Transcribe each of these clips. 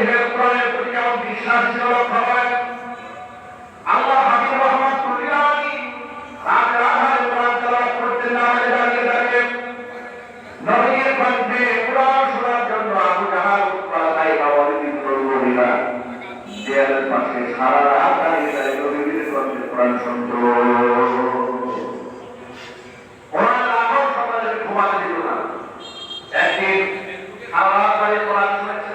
হেল কোরআনের প্রতি কেমন বিশ্বাস ছিল করেন? আল্লাহ হাবিব রহমান সারা রাত দাঁড়িয়ে দাঁড়িয়ে নবীর কণ্ঠে কোরআন লাগো সকালে ঘুমাতে দিত না একদিন সারা রাত দাঁড়িয়ে কোরআন শুনেছে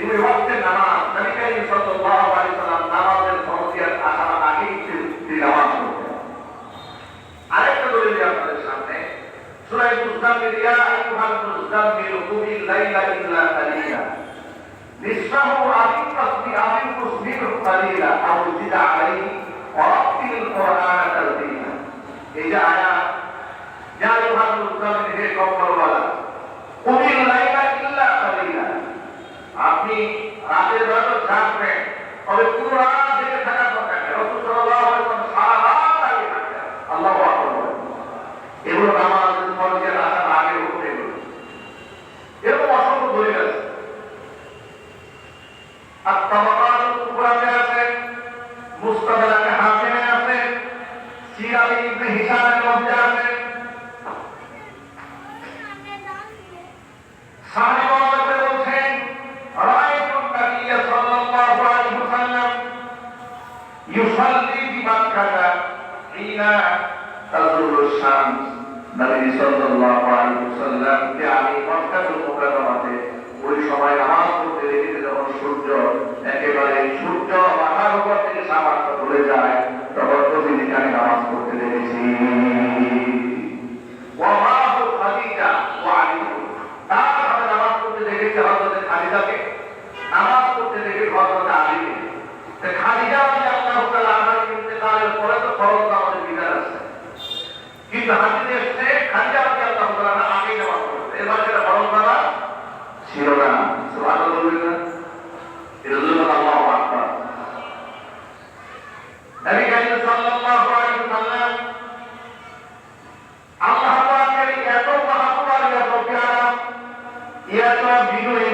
দুই ওয়াক্তের নামাজ। নবী করিম সাল্লাল্লাহু আলাইহি ওয়াসাল্লাম নামাজের ফরজিয়াত আসার আগেই তিনি নামাজ পড়তেন আরেকটা দলিল আপনাদের সামনে। এই যে আয়াত, ইয়া আইয়ুহাল মুজাম্মিল, হে আপনি রাতের তবে পুরো রাত থাকার দরকার নেই। রসুল আলাইহি সারা রাত আকবার এগুলো নামাজ, ফরজের আগে হতে এগুলো। এরকম অসংখ্য দলিল আছে। আর তাবাকাত আছে মুস্তাদরাত হাকিমে আছে ইবনে মধ্যে আছে সাহেব আমাদের বলছেন রাআইতুন নবিয়্য সাল্লাল্লাহু আলাইহি ওয়াসাল্লাম ইউসাল্লি বিমাক্কাতা হিনা তাজুলু শামস নবী সাল্লাল্লাহু আলাইহি ওই সময় নামাজ পড়তে দেখি যখন সূর্য একেবারে সূর্য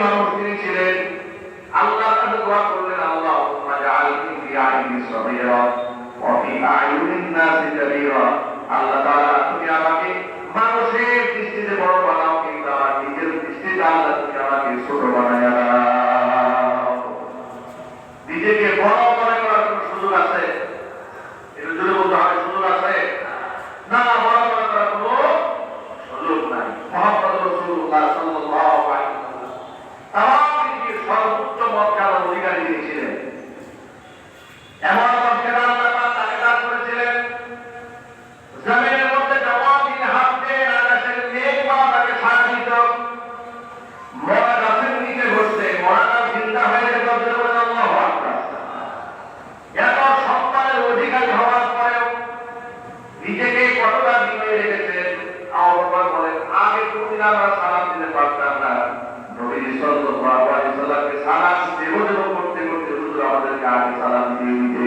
মানুষ তিনি ছিলেন আল্লাহ কাছে দোয়া ওয়া ফি আয়ুনিন নাসি তুমি আমাকে মানুষের বড় বানাও কিন্তু আমার নিজের ছোট বানায়া নিজেকে বড় মনে করার কোনো সুযোগ আছে এটা যদি বলতে হয় সুযোগ আছে না বড় মনে করার কোনো সুযোগ নাই মোহাম্মদ রাসূলুল্লাহ সাল্লাল্লাহু আলাইহি ওয়াসাল্লাম তাম পৃথিবীর সর্বোচ্চ মর্যাদার অধিকারী তিনি ছিলেন এমন মর্যাদা আল্লাহ পাক তাকে দান করেছিলেন জমিনের মধ্যে যখন তিনি হাঁটতেন আকাশের মেঘ পাওয়া তাকে ছাড় দিত মরা গাছের নিচে বসতে মরা গাছ চিন্তা হয়ে যেত বলে আল্লাহু আকবার এত সম্মানের অধিকারী হওয়ার পরেও নিজেকে কতটা বিনয় রেখেছেন আহ্বান বলেন আগে কোনদিন আমরা দিতে পারতাম না। নবী সাল্লাল্লাহু আলাইহি সাল্লামকে করতে করতে হুজুর আমাদেরকে আগে সালাম দিয়ে দিতে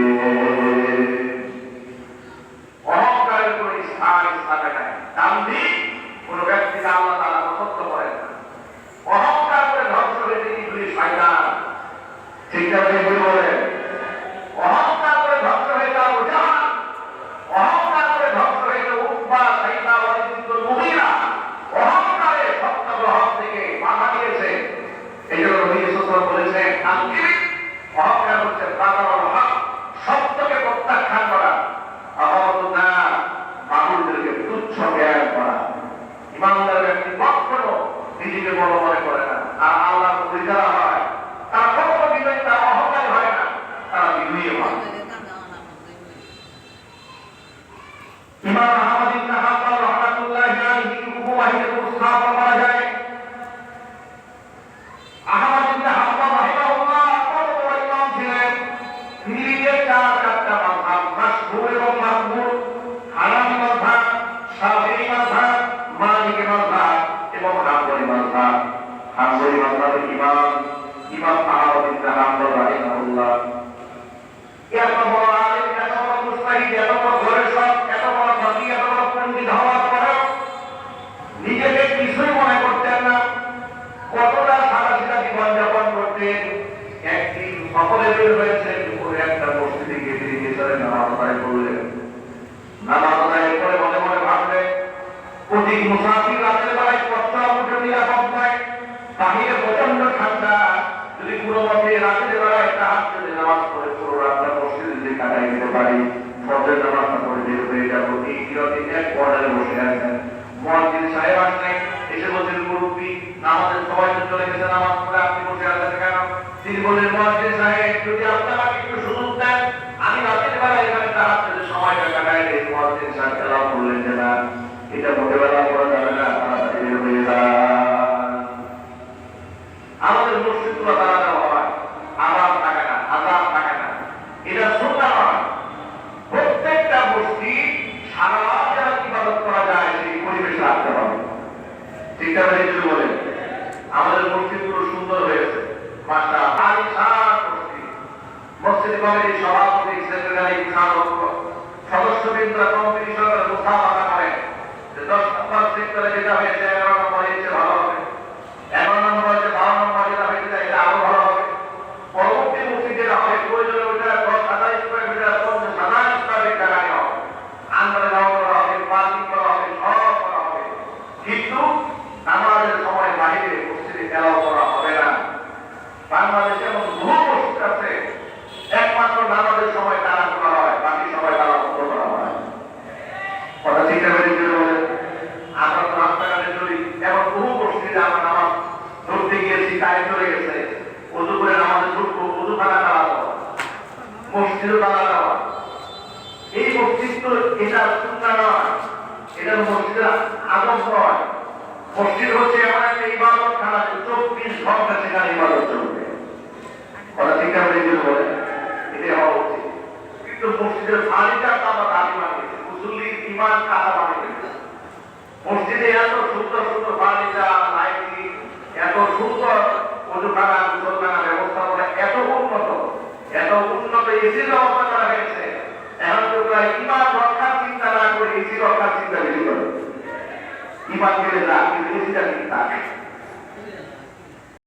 অহংকারের কোনো স্থান স্থানে নাই দাম্ভি কোনো ব্যক্তিকে আল্লাহ তাআলা পছন্দ করেন না অহংকার করে ধ্বংস হয়েছে ইবলিস শয়তান ঠিক আছে বলেন অহংকার করে ধ্বংস হয়েছে আবু জাহাল অহংকার করে ধ্বংস হয়েছে উকবা সাইদা ওয়ালিদ মুগীরা অহংকারে সত্য গ্রহণ থেকে মাথা দিয়েছে এই জন্য নবী সাল্লাল্লাহু বলেছেন আঙ্কিরি অহংকার হচ্ছে প্রাণাল হক সত্যকে প্রত্যাখ্যান করা আহমদ না জ্ঞান করা ইমানদার ব্যক্তি কখনো নিজেকে বড় মনে করে না। আর আল্লাহ যারা হয় তারা কখনো বিনয়ী তারা অহংকারী হয় না তারা বিনয়ী হয় ইমাম আহমদ ইবনে হাম্বল রাহমাতুল্লাহি আলাইহি কুবু ওয়াহিদ মুসনাদ করা যায় মাযহাব হাম্বলি মাযহাবের ইমাম ইমাম আহমদ ইবনে রাহিমাহুল্লাহ এত বড় আলেম, এত বড় মুস্তাহিদ, এত বড় ঘরের এত বড় ধনী এত বড় পণ্ডিত হওয়ার পরেও নিজেকে কিছুই মনে করতেন না। কতটা সারা সারা জীবন যাপন করতেন। একদিন সকলে বের হয়েছে, দুপুরে একটা মসজিদে গিয়ে তিনি গেছিলেন নামাজ আদায় করলেন। নামাজ আদায় করে মনে মনে ভাবলেন অধিক মুসাফির রাতের আমি রাতের বেলায় এখানে সময়টা কাটাই মসজিদ সাহেব এটা করা যাবে না তাড়াতাড়ি বের হয়ে যান আমাদের মসজিদগুলো দাঁড়ানো হয় আজাব থাকে না আজাব থাকে না এটা সুন্না নয় প্রত্যেকটা মসজিদ সারা রাত যেন ইবাদত করা যায় সেই পরিবেশ রাখতে হবে ঠিক আছে মসজিদগুলো সুন্দর হয়েছে। মাসা আলিশান মসজিদ মসজিদ কমিটির সভাপতি সরকার যেটা হয়েছে, এগারো নম্বর হয়েছে ভালো হবে এগারো নম্বর হয়েছে বারো নম্বর যেটা হয়েছে এটা আরও ভালো হবে পরবর্তী মসজিদ যেটা হবে প্রয়োজনে ওইটা দশ হাজার স্কোয়ার মিটার পঞ্চাশ হাজার স্কোয়ার মিটার টাকা নেওয়া হবে আন্দোলন নেওয়া করা হবে পার্কিং করা হবে সব করা হবে কিন্তু নামাজের সময় বাইরে মসজিদে এলাও করা হবে না বাংলাদেশে এমন বহু মসজিদ আছে একমাত্র নামাজের সময় তারা করা হয় বাকি সময় তারা বন্ধ করা হয় কথা ঠিক আছে ঠিক আছে বলেন আমরা তো রাস্তাঘাটে চলি এমন বহু মসজিদে আমরা নামাজ ধরতে গিয়েছি টাইম চলে গেছে। উজু করে নামাজে ঢুকবো, উজু খানা তারা দেওয়া। মসজিদও তারা দেওয়া। এই মসজিদ তো এটা সুন্দর নয়, এটা মসজিদের আদম নয়। মসজিদ হচ্ছে এমন একটা ইবাদত খানা চব্বিশ ঘণ্টা সেখানে ইবাদত চলবে। কথা ঠিক ঠিক আছে বলেন এটাই হওয়া উচিত। কিন্তু মসজিদের ফালিটা কাবা দাবি বানিয়েছে মুসল্লির ইমান কাবা বানিয়েছে মসজিদে এত সুন্দর সুন্দর লাইটিং এত সুন্দর